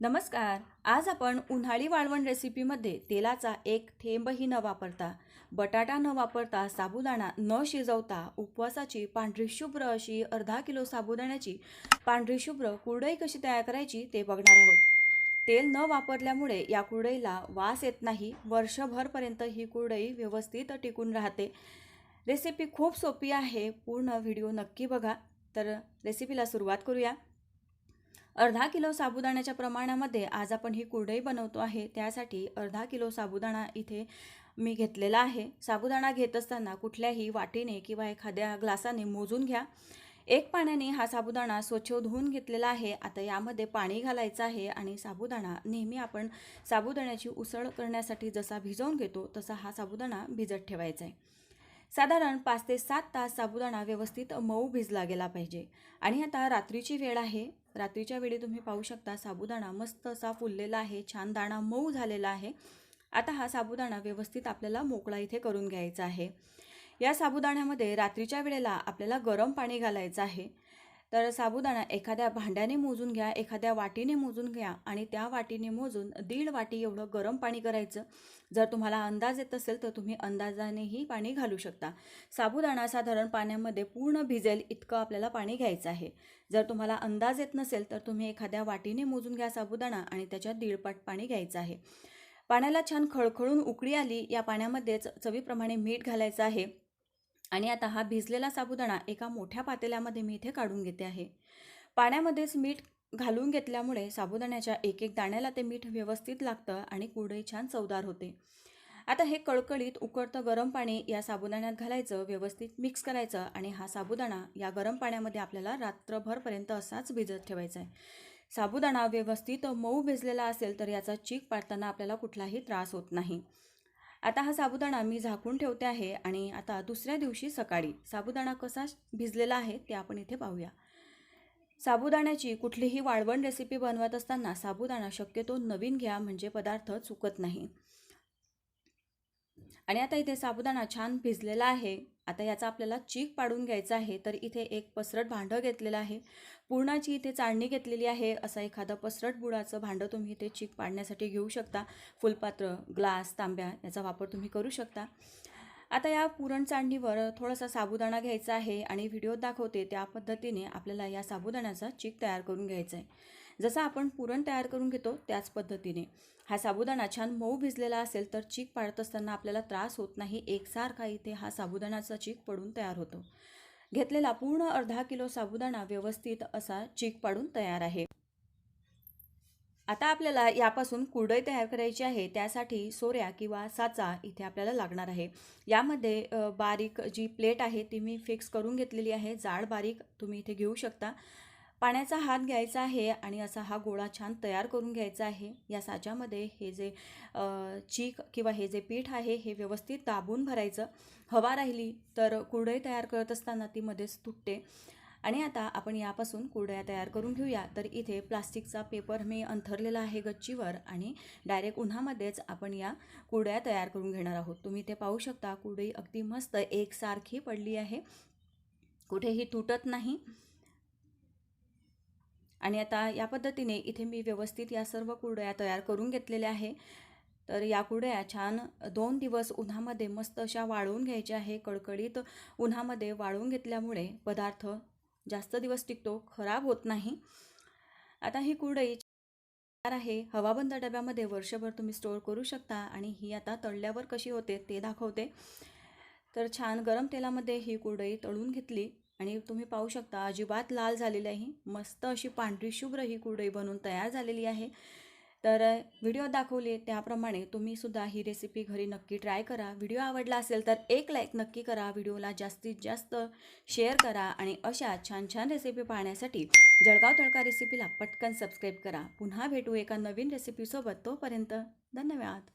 नमस्कार. आज आपण उन्हाळी वाळवण रेसिपीमध्ये तेलाचा एक थेंबही न वापरता बटाटा न वापरता साबुदाणा न शिजवता उपवासाची पांढरी शुभ्र अशी अर्धा किलो साबुदाण्याची पांढरी शुभ्र कुरडई कशी तयार करायची ते बघणार आहोत. तेल न वापरल्यामुळे या कुरडईला वास येत नाही वर्षभरपर्यंत ही कुरडई व्यवस्थित टिकून राहते. रेसिपी खूप सोपी आहे पूर्ण व्हिडिओ नक्की बघा. तर रेसिपीला सुरुवात करूया. अर्धा किलो साबुदाण्याच्या प्रमाणामध्ये आज आपण ही कुरडई बनवतो आहे त्यासाठी अर्धा किलो साबुदाणा इथे मी घेतलेला आहे. साबुदाणा घेत असताना कुठल्याही वाटीने किंवा एखाद्या ग्लासाने मोजून घ्या. एक पाण्याने हा साबुदाणा स्वच्छ धुवून घेतलेला आहे. आता यामध्ये पाणी घालायचं आहे आणि साबुदाणा नेहमी आपण साबुदाण्याची उसळ करण्यासाठी जसा भिजवून घेतो तसा हा साबुदाणा भिजत ठेवायचा आहे. साधारण पाच ते सात तास साबुदाणा व्यवस्थित मऊ भिजला गेला पाहिजे. आणि आता रात्रीची वेळ आहे. रात्रीच्या वेळी तुम्ही पाहू शकता साबुदाणा मस्त असा फुललेला आहे. छान दाणा मऊ झालेला आहे. आता हा साबुदाणा व्यवस्थित आपल्याला मोकळा इथे करून घ्यायचा आहे. या साबुदाण्यामध्ये रात्रीच्या वेळेला आपल्याला गरम पाणी घालायचं आहे. तर साबुदाणा एखाद्या भांड्याने मोजून घ्या एखाद्या वाटीने मोजून घ्या आणि त्या वाटीने मोजून दीड वाटी एवढं गरम पाणी करायचं. जर तुम्हाला अंदाज येत असेल तर तुम्ही अंदाजानेही पाणी घालू शकता. साबुदाणा साधारण पाण्यामध्ये पूर्ण भिजेल इतकं आपल्याला पाणी घ्यायचं आहे. जर तुम्हाला अंदाज येत नसेल तर तुम्ही एखाद्या वाटीने मोजून घ्या साबुदाणा आणि त्याच्यात दीडपाट पाणी घ्यायचं आहे. पाण्याला छान खळखळून उकळी आली या पाण्यामध्येच चवीप्रमाणे मीठ घालायचं आहे. आणि आता हा भिजलेला साबुदाणा एका मोठ्या पातेल्यामध्ये मी इथे काढून घेते आहे. पाण्यामध्येच मीठ घालून घेतल्यामुळे साबुदाण्याच्या एक एक दाण्याला ते मीठ व्यवस्थित लागतं आणि कुरडई छान चवदार होते. आता हे कळकळीत उकळतं गरम पाणी या साबुदाण्यात घालायचं व्यवस्थित मिक्स करायचं आणि हा साबुदाणा या गरम पाण्यामध्ये आपल्याला रात्रभरपर्यंत असाच भिजत ठेवायचा आहे. साबुदाणा व्यवस्थित मऊ भिजलेला असेल तर याचा चीक पाडताना आपल्याला कुठलाही त्रास होत नाही. आता हा साबुदाणा मी झाकून ठेवते आहे आणि आता दुसऱ्या दिवशी सकाळी साबुदाणा कसा भिजलेला आहे ते आपण इथे पाहूया. साबुदाण्याची कुठलीही वाळवण रेसिपी बनवत असताना साबुदाणा शक्यतो नवीन घ्या म्हणजे पदार्थ चुकत नाही. आणि आता इथे साबुदाणा छान भिजलेला आहे. आता याचा आपल्याला चीक पाडून घ्यायचा आहे तर इथे एक पसरट भांडं घेतलेलं आहे. पूर्णाची इथे चाळणी घेतलेली आहे असं एखादं पसरट बुडाचं भांडं तुम्ही इथे चीक पाडण्यासाठी घेऊ शकता. फुलपात्र ग्लास तांब्या याचा वापर तुम्ही करू शकता. आता या पुरण चाळणीवर थोडासा साबुदाणा घ्यायचा आहे आणि व्हिडिओ दाखवते त्या पद्धतीने आपल्याला या साबुदाण्याचा चीक तयार करून घ्यायचा आहे. जसं आपण पुरण तयार करून घेतो त्याच पद्धतीने. हा साबुदाणा छान मऊ भिजलेला असेल तर चीक पाडत असताना आपल्याला त्रास होत नाही एकसारखा इथे हा साबुदाणाचा चीक पडून तयार होतो. घेतलेला पूर्ण अर्धा किलो साबुदाणा व्यवस्थित असा चीक पाडून तयार आहे. आता आपल्याला यापासून कुरडई तयार करायची आहे त्यासाठी सोऱ्या किंवा साचा इथे आपल्याला लागणार आहे. यामध्ये बारीक जी प्लेट आहे ती मी फिक्स करून घेतलेली आहे. जाड बारीक तुम्ही इथे घेऊ शकता. पाण्याचा हात घ्यायचा आहे आणि असा हा गोळा छान तयार करून घ्यायचा आहे. या साच्यामध्ये हे जे चीक किंवा हे जे पीठ आहे हे व्यवस्थित दाबून भरायचं. हवा राहिली तर कुरडई तयार करत असताना ती मध्येच तुटते. आणि आता आपण यापासून कुरडया तयार करून घेऊया. तर इथे प्लास्टिकचा पेपर मी अंथरलेला आहे गच्चीवर आणि डायरेक्ट उन्हामध्येच आपण या कुरडया तयार करून घेणार आहोत. तुम्ही ते पाहू शकता कुरडई अगदी मस्त एकसारखी पडली आहे. कुठेही तुटत नाही. आणि आता या पद्धतीने इथे मी व्यवस्थित या सर्व कुरडया तयार करून घेतलेल्या आहे. तर या कुरडया छान दोन दिवस उन्हामध्ये मस्त अशा वाळवून घ्यायच्या आहे. कडकडीत उन्हामध्ये वाळवून घेतल्यामुळे पदार्थ जास्त दिवस टिकतो खराब होत नाही. आता ही कुरडई तयार आहे. हवाबंद डब्यामध्ये वर्षभर तुम्ही स्टोअर करू शकता आणि ही आता तळल्यावर कशी होते ते दाखवते. तर छान गरम तेलामध्ये ही कुरडई तळून घेतली. आणि तुम्ही पाहू शकता अजिबात लाल झालेली आहे. मस्त अशी पांढरी शुभ्र ही कुरडई बनवून तयार झालेली आहे. तर व्हिडिओ दाखवले त्याप्रमाणे तुम्ही सुद्धा ही रेसिपी घरी नक्की ट्राय करा. व्हिडिओ आवडला असेल तर एक लाईक नक्की करा. व्हिडिओला जास्तीत जास्त शेअर करा आणि अशा छान छान रेसिपी पाहण्यासाठी जळगाव तळका रेसिपीला पटकन सबस्क्राईब करा. पुन्हा भेटू एका नवीन रेसिपीसोबत तोपर्यंत धन्यवाद.